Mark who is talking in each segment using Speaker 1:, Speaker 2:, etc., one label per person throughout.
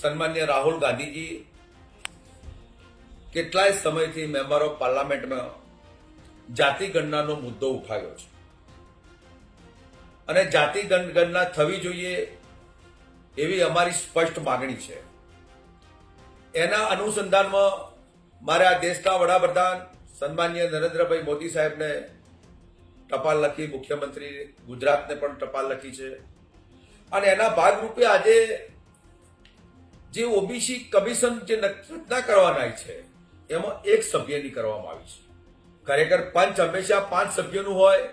Speaker 1: સન્માન્ય રાહુલ ગાંધીજી કેટલાય સમયથી member of પાર્લામેન્ટમાં જાતિ ગણનાનો મુદ્દો ઉઠાવ્યો છે. અને જાતિ ગણ- ગણના થવી જોઈએ એવી અમારી સ્પષ્ટ માગણી છે. એના અનુસંધાનમાં મારે આ દેશના વડાપ્રધાન સન્માન્ય નરેન્દ્રભાઈ મોદી સાહેબને ટપાલ લખી, મુખ્યમંત્રી ગુજરાતને પણ ટપાલ લખી છે. અને એના ભાગરૂપે આજે જે ઓબીસી કમિશન જે રચના કરવાના છે એમાં એક સભ્યની કરવામાં આવી છે. ખરેખર પંચ હંમેશા પાંચ સભ્યોનું હોય.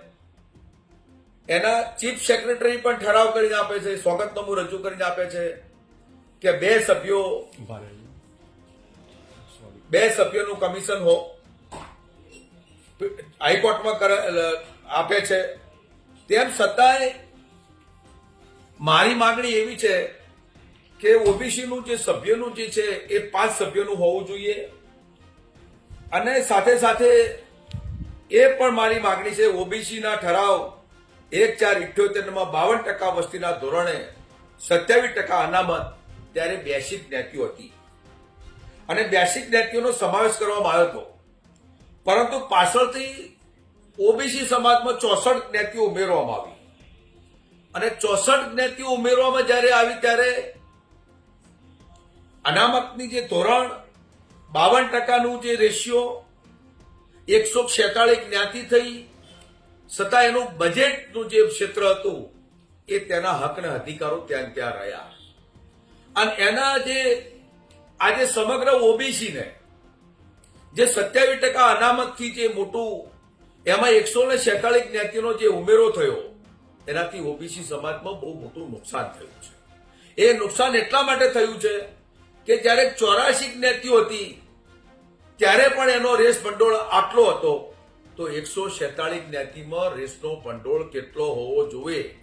Speaker 1: એના ચીફ સેક્રેટરી પણ ઠરાવ કરીને આપે છે સ્વાગતનામું રજૂ કરીને આપે છે કે બે સભ્યો બે સભ્યોનું કમિશન હો હાઈકોર્ટમાં કરે- આપે છે. તેમ છતાંય મારી માંગણી એવી છે કે ઓબીસીનું જે સભ્યનું જે છે, એ પાંચ સભ્યોનું હોવું જોઈએ. અને સાથે સાથે એ પણ મારી માગણી છે, ઓબીસીના ઠરાવ એક ચાર ઇઠ્યોતેરમાં બાવન ટકા વસ્તીના ધોરણે સત્યાવીસ ટકા અનામત ત્યારે બેસિક જ્ઞાતિઓ હતી. અને બેસિક જ્ઞાતિઓનો સમાવેશ કરવામાં આવ્યો હતો. પરંતુ પાછળથી ઓબીસી સમાજમાં ચોસઠ જ્ઞાતિઓ ઉમેરવામાં આવી. અને ચોસઠ જ્ઞાતિઓ ઉમેરવામાં જ્યારે આવી ત્યારે અનામતની જે ધોરણ, બાવન ટકાનું જે રેશિયો, એકસો છેતાળીસ જ્ઞાતિ થઈ, છતાં એનું બજેટનું જે ક્ષેત્ર હતું, એ તેના હકને અધિકારો ત્યાં ત્યાં રહ્યા. અને એના જે, આજે સમગ્ર ઓબીસીને, જે સત્યાવીસ ટકા અનામતથી જે મોટું, એમાં એકસો ને છેતાળીસ જ્ઞાતિનો જે ઉમેરો થયો, એનાથી ઓબીસી સમાજમાં બહુ મોટું નુકસાન થયું છે. એ નુકસાન એટલા માટે થયું છે કે જ્યારે ચોરાશી જ્ઞાતિઓ હતી, ત્યારે પણ એનો રેસ ભંડોળ આટલો હતો, તો એકસો છેતાળીસ જ્ઞાતિમાં રેસનો ભંડોળ કેટલો હોવો જોઈએ?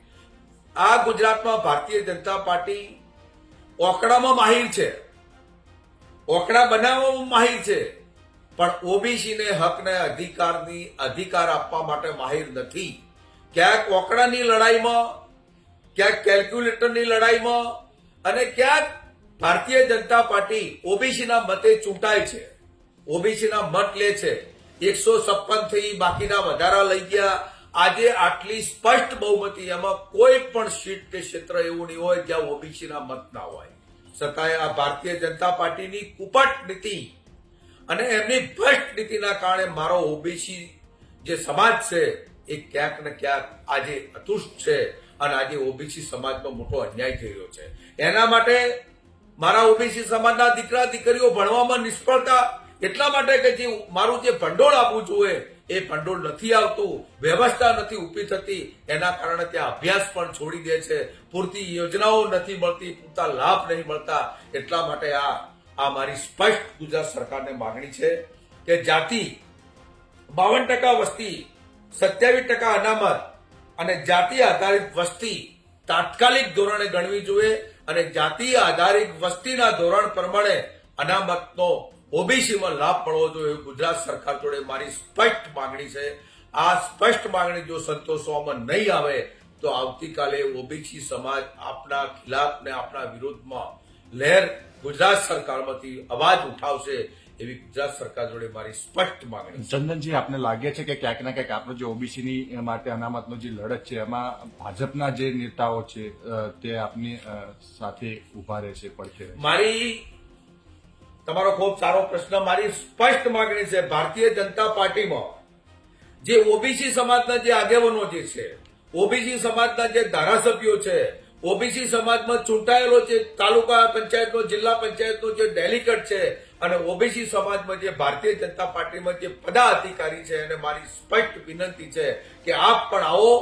Speaker 1: આ ગુજરાતમાં ભારતીય જનતા પાર્ટી ઓકડામાં માહિર છે. ઓકડા બનાવવામાં માહિર છે. પણ ઓબીસીને હકને અધિકારની અધિકાર આપવા માટે માહિર નથી. ક્યાંક ઓકડાની લડાઈમાં, ક્યાંક કેલ્ક્યુલેટરની લડાઈમાં અને ક્યાંક ભારતીય જનતા પાર્ટી ઓબીસીના મતે ચૂંટાય છે. ઓબીસીના મત લે છે. એકસો છપ્પનથી બાકીના વધારા લઈ ગયા. આજે આટલી સ્પષ્ટ બહુમતી એમાં કોઈ પણ સીટ કે ક્ષેત્ર એવું નહીં હોય જ્યાં ઓબીસીના મત ના હોય. છતાંય આ ભારતીય જનતા પાર્ટીની કુપટ નીતિ અને એમની ભ્રષ્ટ નીતિના કારણે મારો ઓબીસી જે સમાજ છે એ ક્યાંક ને ક્યાંક આજે અતુષ્ટ છે અને આજે ઓબીસી સમાજમાં મોટો અન્યાય થઈ રહ્યો છે. એના માટે મારા ઓબીસી સમાજના દીકરા, દીકરીઓ ભણવામાં નિષ્ફળતા એટલા માટે કે જે મારું જે ભંડોળ આપવું જોઈએ, એ ભંડોળ નથી આવતું, વ્યવસ્થા નથી ઊભી થતી, એના કારણે ત્યાં અભ્યાસ પણ છોડી દે છે. પૂરતી યોજનાઓ નથી મળતી, પૂરતા લાભ નહીં મળતા. એટલા માટે આ આ મારી સ્પષ્ટ ગુજરાત સરકારને માગણી છે કે જાતિ બાવન ટકા વસ્તી, સત્યાવીસ ટકા અનામત અને જાતિ આધારિત વસ્તી તાત્કાલિક ધોરણે ગણવી જોઈએ. અને જાતિ આધારિત વસ્તીના ધોરણ પ્રમાણે અનામતનો ઓબીસીમાં લાભ મળવો જોઈએ ગુજરાત સરકાર જોડે મારી સ્પષ્ટ માંગણી છે. આ સ્પષ્ટ માંગણી જો સંતોષવામાં નહીં આવે, તો આવતીકાલે ઓબીસી સમાજ આપના ખિલાફ ને આપના વિરોધમાં લહેર ગુજરાત સરકારમાંથી અવાજ ઉઠાવશે એવી ગુજરાત સરકાર જોડે મારી સ્પષ્ટ માંગણી
Speaker 2: ચંદનજી આપને લાગે છે કે ક્યાંક ને ક્યાંક આપણો જે ઓબીસીની માટે અનામતનો જે લડત છે એમાં ભાજપના જે નેતાઓ છે તે આપની સાથે ઊભા રહે છે પડખે
Speaker 1: મારી તમારો ખૂબ સારો પ્રશ્ન મારી સ્પષ્ટ માંગણી છે ભારતીય જનતા પાર્ટીમાં જે ઓબીસી સમાજના જે આગેવાનો જે છે ઓબીસી સમાજના જે ધારાસભ્યો છે ઓબીસી સમાજમાં ચૂંટાયેલો જે તાલુકા પંચાયતનો જિલ્લા પંચાયતનો જે ડેલિગેટ છે અને ઓબીસી સમાજમાં જે ભારતીય જનતા પાર્ટીમાં જે પદાધિકારી છે અને મારી સ્પષ્ટ વિનંતી છે કે આપ પણ આવો,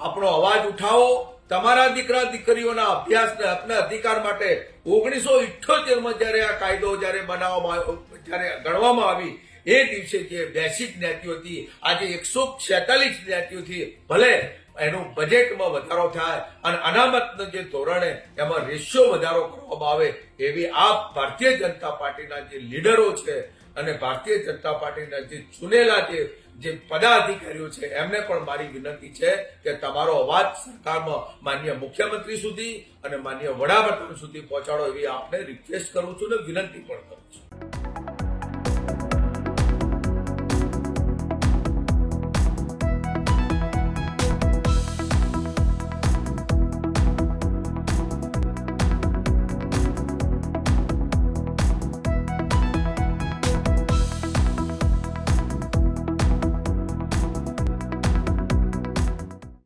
Speaker 1: આપણો અવાજ ઉઠાવો. તમારા દીકરા દીકરીઓના અભ્યાસને હકના અધિકાર માટે ઓગણીસો ઇઠ્યોતેરમાં જ્યારે આ કાયદો જ્યારે બનાવવામાં જયારે ગણવામાં આવી, એ દિવસે જે બેસિક જ્ઞાતિઓ આજે એકસો છેતાલીસ જ્ઞાતિઓથી ભલે એનું બજેટમાં વધારો થાય અને અનામતનું જે ધોરણે એમાં રેશિયો વધારો કરવામાં આવે એવી આ ભારતીય જનતા પાર્ટીના જે લીડરો છે અને ભારતીય જનતા પાર્ટીના જે ચૂનેલા જે જે પદાધિકારીઓ છે, એમને પણ મારી વિનંતી છે કે તમારો અવાજ સરકારમાં માન્ય મુખ્યમંત્રી સુધી અને માન્ય વડાપ્રધાન સુધી પહોંચાડો એવી આપને રિક્વેસ્ટ કરું છું ને વિનંતી પણ કરું છું.